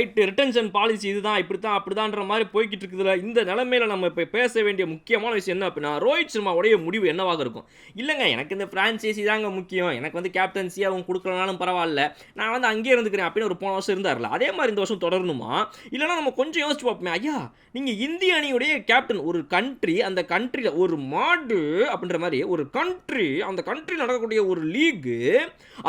Right retention policy இதுதான் இப்படி தான் அப்படிதான்ற மாதிரி போய்கிட்டு இருக்குதுல இந்த நிலமையில நம்ம இப்போ பேச வேண்டிய முக்கியமான விஷயம் என்ன அப்படின்னா ரோஹித் சர்மாவுடைய முடிவு என்னவாக இருக்கும்? இல்லைங்க எனக்கு இந்த ஃப்ரான்ச்சைசி தாங்க முக்கியம். எனக்கு வந்து கேப்டன்சி அவங்க கொடுக்கலனாலும் பரவாயில்ல. நான் வந்து அங்கேயே இருந்துக்கிறேன் அப்படின்னு ஒரு போன வருஷம் இருந்தார்ல அதே மாதிரி இந்த வருஷம் தொடரணுமா? இல்லைனா நம்ம கொஞ்சம் யோசிச்சு பார்ப்போமே ஐயா நீங்கள் இந்திய அணியுடைய கேப்டன் ஒரு கண்ட்ரி அந்த கண்ட்ரியில் ஒரு மாடு அப்படின்ற மாதிரி ஒரு கண்ட்ரி அந்த கண்ட்ரி நடக்கக்கூடிய ஒரு லீக்கு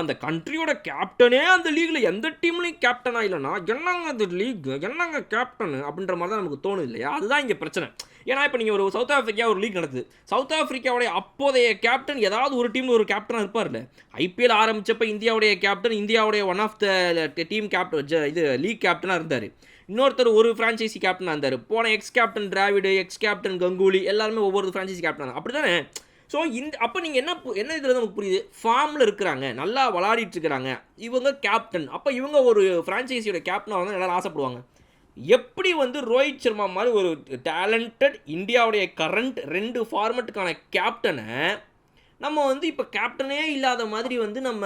அந்த கண்ட்ரியோட கேப்டனே அந்த லீக்ல எந்த டீம்லையும் கேப்டனாக இல்லைன்னா என்னங்க அந்த லீக் என்னங்க கேப்டன் அப்படின்ற மாதிரி தான் நமக்கு தோணுது இல்லையா? அதுதான் இங்கே பிரச்சனை. ஏன்னா இப்போ நீங்கள் ஒரு சவுத் ஆஃப்ரிக்கா ஒரு லீக் நடக்குது. சவுத் ஆஃப்ரிக்காவுடைய அப்போதைய கேப்டன் ஏதாவது ஒரு டீமில் ஒரு கேப்டனாக இருப்பார்ல. ஐபிஎல் ஆரம்பிச்சப்ப இந்தியாவுடைய கேப்டன் இந்தியாவுடைய one of the team captain இது லீக் கேப்டனாக இருந்தார். இன்னொருத்தர் ஒரு ஃப்ரான்ச்சைசி கேப்டனாக இருந்தார். போன ex captain Dravid ex captain Ganguly எல்லாருமே ஒவ்வொரு ஃப்ரான்ச்சைசி கேப்டன் அப்படி தானே ஸோ இந்த அப்போ நீங்கள் என்ன என்ன இதில் நமக்கு புரியுது? ஃபார்மில் இருக்கிறாங்க. நல்லா விளாடிட்டு இருக்கிறாங்க. இவங்க கேப்டன் அப்போ இவங்க ஒரு ஃப்ரான்ச்சைசியோட கேப்டனாக வந்து நல்லா ஆசைப்படுவாங்க. எப்படி வந்து ரோஹித் சர்மா மாதிரி ஒரு டேலண்டட் இந்தியாவுடைய கரண்ட் ரெண்டு ஃபார்மெட்டுக்கான கேப்டனை நம்ம வந்து இப்போ கேப்டனே இல்லாத மாதிரி வந்து நம்ம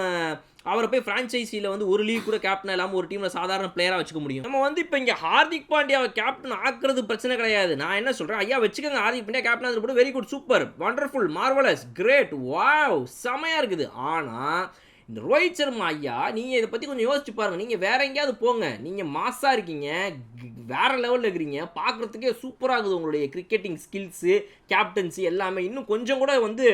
அவரை போய் ஃப்ரான்ச்சைசியில் வந்து ஒரு லீக் கூட கேப்டன் இல்லாமல் ஒரு டீமில் சாதாரண பிளேயராக வச்சுக்க முடியும். நம்ம வந்து இப்போ இங்கே ஹார்திக் பாண்டியாவை கேப்டன் ஆக்குறது பிரச்சனை கிடையாது. நான் என்ன சொல்கிறேன் ஐயா வச்சுக்கோங்க. ஹார்திக் பாண்டியா கேப்டன் அது கூட very good super wonderful marvellous great wow செமையாக இருக்குது. ஆனால் இந்த ரோஹித் சர்மா ஐயா நீங்கள் இதை பற்றி கொஞ்சம் யோசிச்சு பாருங்கள் நீங்கள் வேற எங்கேயாவது போங்க. நீங்கள் மாஸாக இருக்கீங்க வேறு வேற லெவலில் இருக்கிறீங்க. பார்க்குறதுக்கே சூப்பராக இருக்குது உங்களுடைய கிரிக்கெட்டிங் ஸ்கில்ஸு கேப்டன்சி எல்லாமே. இன்னும் கொஞ்சம் கூட வந்து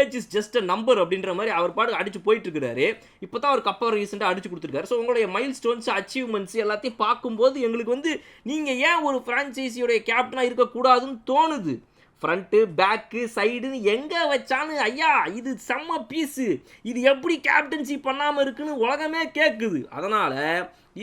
age is just a number அப்படின்ற மாதிரி அவர் பாட்டு அடிச்சு போயிட்டுருக்கிறாரு. இப்போ தான் அவர் கப்பர் ரீசெண்டாக அடிச்சு கொடுத்துருக்காரு. ஸோ உங்களுடைய மைல் ஸ்டோன்ஸ் அச்சீவ்மெண்ட்ஸ் எல்லாத்தையும் பார்க்கும்போது எங்களுக்கு வந்து நீங்கள் ஏன் ஒரு ஃப்ரான்ச்சைசியோடைய கேப்டனாக இருக்கக்கூடாதுன்னு தோணுது? ஃப்ரண்ட்டு பேக்கு சைடுன்னு எங்கே வச்சான்னு ஐயா இது செம்ம பீஸு இது எப்படி கேப்டன்சி பண்ணாமல் இருக்குன்னு உலகமே கேட்குது அதனால்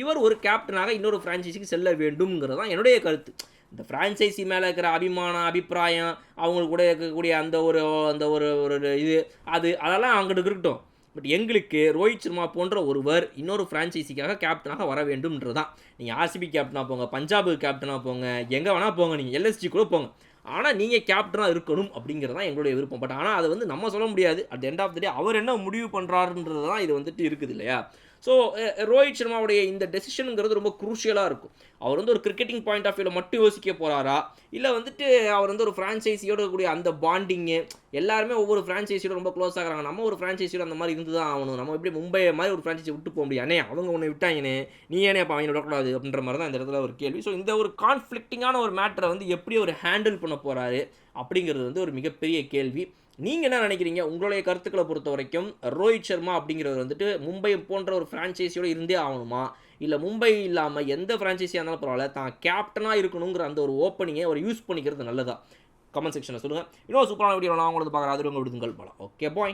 இவர் ஒரு கேப்டனாக இன்னொரு ஃப்ரான்ச்சைஸிக்கு செல்ல வேண்டும்ங்கிறது தான் என்னுடைய கருத்து. இந்த ஃப்ரான்ச்சைசி மேலே இருக்கிற அபிமானம் அபிப்பிராயம் அவங்களுக்கு கூட இருக்கக்கூடிய அந்த ஒரு அந்த ஒரு ஒரு இது அது அதெல்லாம் அங்கிட்டு இருக்கட்டும். பட் எங்களுக்கு ரோஹித் சர்மா போன்ற ஒருவர் இன்னொரு ஃப்ரான்ச்சைசிக்காக கேப்டனாக வர வேண்டும்ன்றது தான். நீங்கள் ஆர்சிபி கேப்டனாக போங்க பஞ்சாபு கேப்டனாக போங்க எங்கே வேணால் போங்க நீங்கள் எல்எஸ்ஜி கூட போங்க. ஆனால் நீங்கள் கேப்டனாக இருக்கணும் அப்படிங்கிறது தான் எங்களுடைய விருப்பம். பட் ஆனால் அதை வந்து நம்ம சொல்ல முடியாது. At end of the day அவர் என்ன முடிவு பண்ணுறாருன்றது தான் இது வந்துட்டு இருக்குது இல்லையா? ஸோ eh, ரோஹித் சர்மாவுடைய இந்த டெசிஷனுங்கிறது ரொம்ப குரூஷியலாக இருக்கும். அவர் வந்து ஒரு கிரிக்கெட்டிங் பாயிண்ட் ஆஃப் வியூவில் மட்டும் யோசிக்க போகிறாரா இல்லை வந்துட்டு அவர் வந்து ஒரு ஃப்ரான்ச்சைஸியோட கூடிய அந்த பாண்டிங்கு எல்லாருமே ஒவ்வொரு ஃப்ரான்ச்சைஸியோட ரொம்ப க்ளோஸ் ஆகிறாங்க நம்ம ஒரு ஃப்ரான்ச்சைஸியோட அந்த மாதிரி இருந்து தான் ஆகணும். நம்ம எப்படி மும்பை மாதிரி ஒரு ஃப்ரான்ச்சைஸி விட்டு போக முடியாது அண்ணே அவங்க உன்னை விட்டாங்கண்ணே. நீ ஏனே அப்போ அவங்க விடக்கூடாது அப்படின்ற மாதிரி தான் இந்த இடத்துல ஒரு கேள்வி. ஸோ இந்த ஒரு கான்ஃப்ளிக்டிங்கான ஒரு மேட்டரை வந்து எப்படி ஒரு ஹேண்டில் பண்ண போகிறாரு அப்படிங்கிறது வந்து ஒரு மிகப்பெரிய கேள்வி. நீங்கள் என்ன நினைக்கிறீங்க? உங்களுடைய கருத்துக்களை பொறுத்த வரைக்கும் ரோஹித் சர்மா அப்படிங்கிறவர் வந்துட்டு மும்பை போன்ற ஒரு ஃப்ரான்ச்சைஸியோடு இருந்தே ஆகணுமா? இல்லை மும்பை இல்லாமல் எந்த ஃப்ரான்ச்சைஸியாக இருந்தாலும் பரவாயில்ல தான் கேப்டனாக இருக்கணுங்கிற அந்த ஒரு ஓப்பனிங்கை அவர் யூஸ் பண்ணிக்கிறது நல்லதா? கமெண்ட் செக்ஷனில் சொல்லுங்கள் இன்னொரு சூப்பரான வீடியோ நான் உங்களுக்கு பார்க்குறேன். அது உங்கள் விடுதுங்கள் போகலாம் ஓகே பாய்